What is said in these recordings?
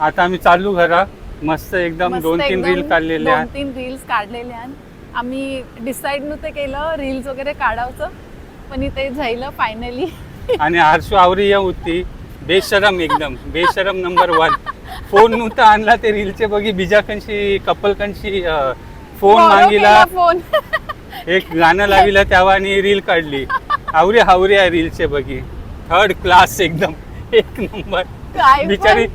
आता आम्ही चालू घरा. मस्त एकदम मस्त दोन तीन एकदम रील काढलेले दोन आहेत तीन रील्स काढलेले आहेत आम्ही डिसाईड नव्हते केलं रील्स वगैरे काढावचं. पण इथे झालं फायनली आणि हर्षू आवरी या होती. बेशरम एकदम. बेशरम नंबर वन फोन नव्हता आणला ते रीलचे बघी बिजाकंशी कपलकंशी फोन मागिला. फोन एक गाणं लाविलं तेव्हा आणि रील काढली. आवरी हावरी आहे रीलचे बघी. थर्ड क्लास एकदम. एक नंबर काय पण. बिचारी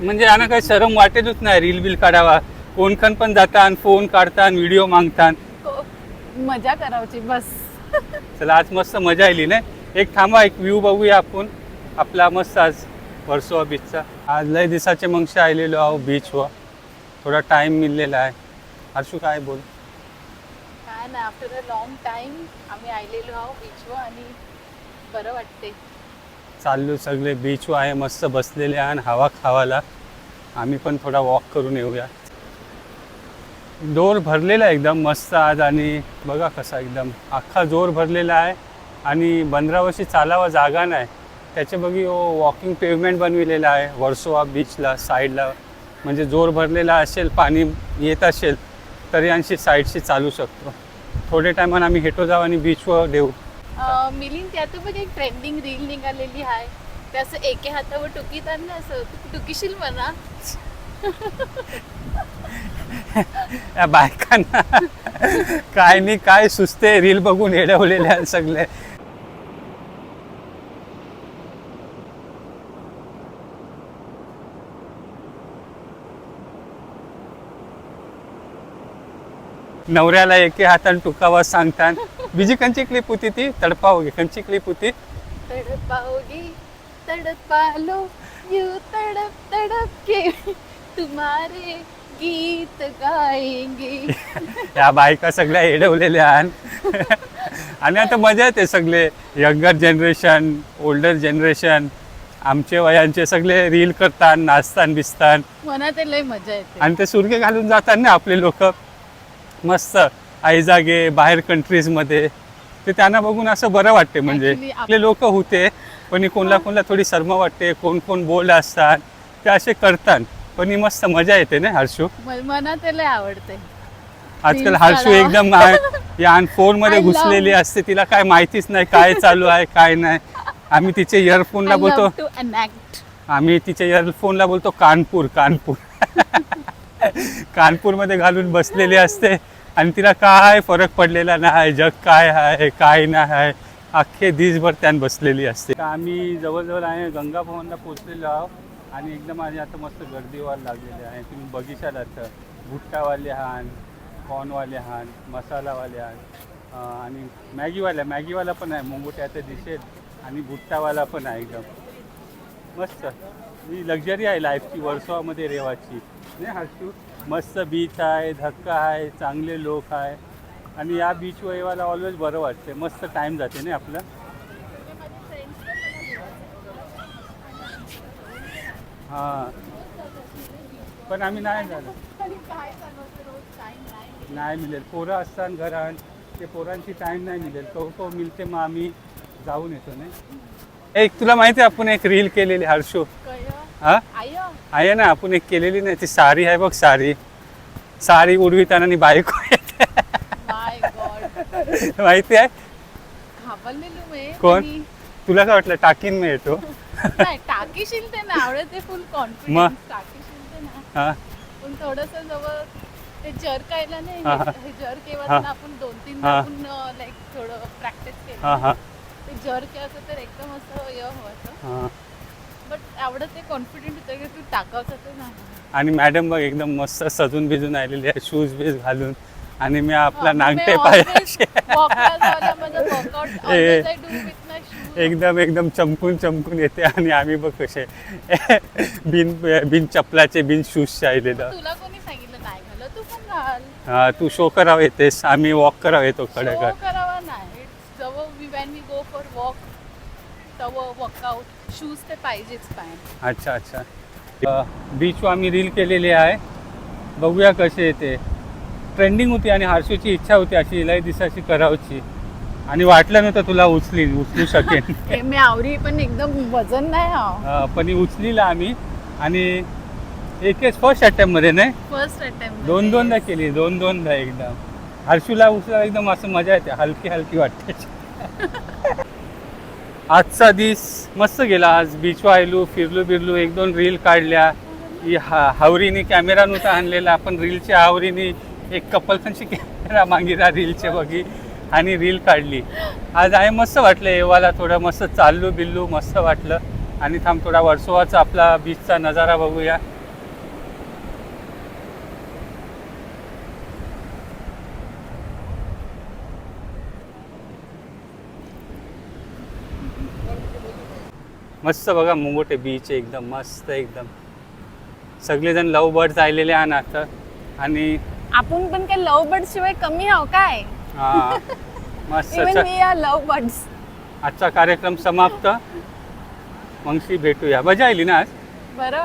म्हणजे यांना काही शरम वाटेलच नाही. रील बिल काढावा. कोणखण पण जातात फोन काढतात व्हिडिओ मागतात. को- मजा करावची बस. चला आज मस्त मजा आली नाही? एक थांबा एक व्ह्यू बघूया आपण. आपला मस्त आज वर्सोवा बीचचा आज लय दिवसाचे मगशी आलेलो आहो बीचवर थोडा टाइम मिळलेला आहे. हर्षू काय बोल? काय नाही आफ्टर अ लॉंग टाइम आम्ही आलेलो आहोत बीचवर आणि बरं वाटते चाललो सगळे बीचवर आहे मस्त बसलेले आहे आणि हवा खावाला. आम्ही पण थोडा वॉक करून येऊया. जोर भरलेला आहे एकदम मस्त आज आणि बघा कसा एकदम अख्खा जोर भरलेला आहे आणि बंदरावर्षी चालावा जागा नाही. त्याच्या बघी हो, वॉकिंग पेवमेंट बनविलेला आहे वर्सोवा बीचला साईडला म्हणजे जोर भरलेला असेल पाणी येत असेल तरी आणखी साईडशी चालू शकतो. थोडे टायमान आम्ही हेटो जाऊ आणि बीचवर देऊ. अं, मिलिंद त्यात पण एक ट्रेंडिंग रील निघालेली आहे. ते असं एके हातावर टुकीत आणलं असं तू टुकीशील म्हणा. या बायकांना काय नाही काय सुचते रील बघून येडवलेले आहेत सगळे. नवऱ्याला एके हाताने टुकावा सांगतात. बीजी कंची क्लिप होती ती तडपावगी कंची क्लिप होती. तड़पाओगी तड़पा लो यू तड़प तड़प के. तुम्हारे गीत गाएंगे. या बायका सगळ्या एडवलेल्या आणि आता मजा येते सगळे. यंगर जनरेशन ओल्डर जनरेशन आमचे वयांचे सगळे रील करतात नाचतात बिसतात. मनात लय मजा येते. आणि ते सुरगे घालून जातात ना आपले लोक. मस्त. आईजागे बाहेर कंट्रीजमध्ये ते त्यांना बघून असं बरं वाटते म्हणजे. आपले लोक होते पण कोणला कोणला थोडी शर्म वाटते कोण कोण बोल असतात ते असे करतात. पण ही मस्त मजा येते ना हर्षू? म- मनात लय आवडते. आजकाल हर्षू. एकदम या फोनमध्ये घुसलेली असते तिला काय माहितीच नाही काय चालू आहे काय नाही. आम्ही तिचे इयरफोनला बोलतो. आम्ही तिच्या इयरफोनला बोलतो कानपूर कानपूर. कानपूरमध्ये घालून बसलेली असते. आणि तिला काय फरक पडलेला नाही जग काय आहे काय नाही. आहे अख्खे दिसभर त्यान बसलेली असते. तर आम्ही जवळजवळ आहे गंगा भवनला पोचलेलो आहोत. आणि एकदम आधी आता मस्त गर्दी व्हायला लागलेली आहे. तुम्ही बघिशाल आता भुट्टावाले हान कॉर्नवाले हान मसालावाले हान आणि मॅगीवाला मॅगीवाला पण आहे मुंगुट्या तर दिसेल. आणि भुट्टावाला पण आहे एकदम. मस्त. ही लक्झरी आहे लाईफची वर्सोवामध्ये रेवाची. नाही हर्षू मस्त बीच आहे धक्का आहे चांगले लोक आहे. आणि या बीचवर येवायला ऑलवेज बरं वाटते मस्त टाईम जाते नाही आपलं? हां. पण आम्ही नाही झालो नाही मिळेल. पोरं असतात घरात. ते पोरांची टाईम नाही मिळेल. तो तो मिळते मग आम्ही जाऊन येतो नाही? एक तुला माहिती आहे आपण एक रील केलेली हर्षू? हा? आहे ना आपण एक केलेली नाही. ती साडी आहे बघ साडी साडी उडविताना बायको माहिती आहे? कोण? तुला काय वाटलं? टाकीन मी येतो. टाकीशील ते ना. आवडते फुल? कॉन्फिडन्स टाकीशील ते ना. पण थोडस जवळ ते जर कायला नाही. हा, जर केव्हा हा. ना आपण दोन तीन. आपण लाईक थोडं प्रॅक्टिस केलं. ते जर के असं तर एकदम असं हा. बट आवडत ते कॉन्फिडेंट होतं की तू टाकावचं तर नाही. आणि मॅडम बघ एकदम मस्त सजून बिजून आलेली आहे शूज बीज घालून. आणि मी आपला नांगटे पाय. एकदम एकदम चमकून चमकून येते आणि आम्ही बघ कसे. बिन बिन चपलाचे बिन शूजचे आलेलं. तुला कोणी सांगितलं नाही घाल तू पण घाल. हा तू शो करावं येतेस आम्ही वॉक करावं येतो कडे Show करावा नाही It's जवळ we when we go for walk तवं workout shoes ते पाहिजेच अच्छा अच्छा. बीचवर आम्ही रील केलेली आहे. बघूया कसे येते ट्रेंडिंग होती आणि हर्षूची इच्छा होती अशी लय दिसाची करावची. आणि वाटलं नव्हतं तुला उचली उचलू शकेन. हे मी आवरी पण एकदम वजन नाही हा अं, पण ही उचलीला आम्ही. आणि एकच फर्स्ट अटेम्प्टमध्ये नाही? फर्स्ट अटेम्प्ट दोन दोनदा केली दोन दोनदा एकदम. हर्षूला उचला एकदम असं मजा येते हलकी हलकी वाटते. आजचा दिस मस्त गेला आज. बीचवर आयलो फिरलो बिरलो एक दोन रील काढल्या. ही हा हावरीने कॅमेरा नव्हता आणलेला आपण रीलच्या हावरीने एक कपलसांची कॅमेरा मागितला रीलचे बघी. आणि रील काढली. आज आहे मस्त वाटलं येवाला थोडं मस्त चाललो बिल्लू मस्त वाटलं. आणि थांब थोडा वर्सोवाचा आपला बीचचा नजारा बघूया. मस्त बघा मुंगोटे बीच एकदम मस्त एकदम. सगळेजण लव बर्ड्स आलेले आहे ना आता. आणि आपण पण काय लव बर्ड शिवाय कमी आहो काय? हा, मस्त इवन च- मी आर लव बर्ड्स आजचा कार्यक्रम समाप्त. मगशी भेटूया. मजा आली ना आज? बरं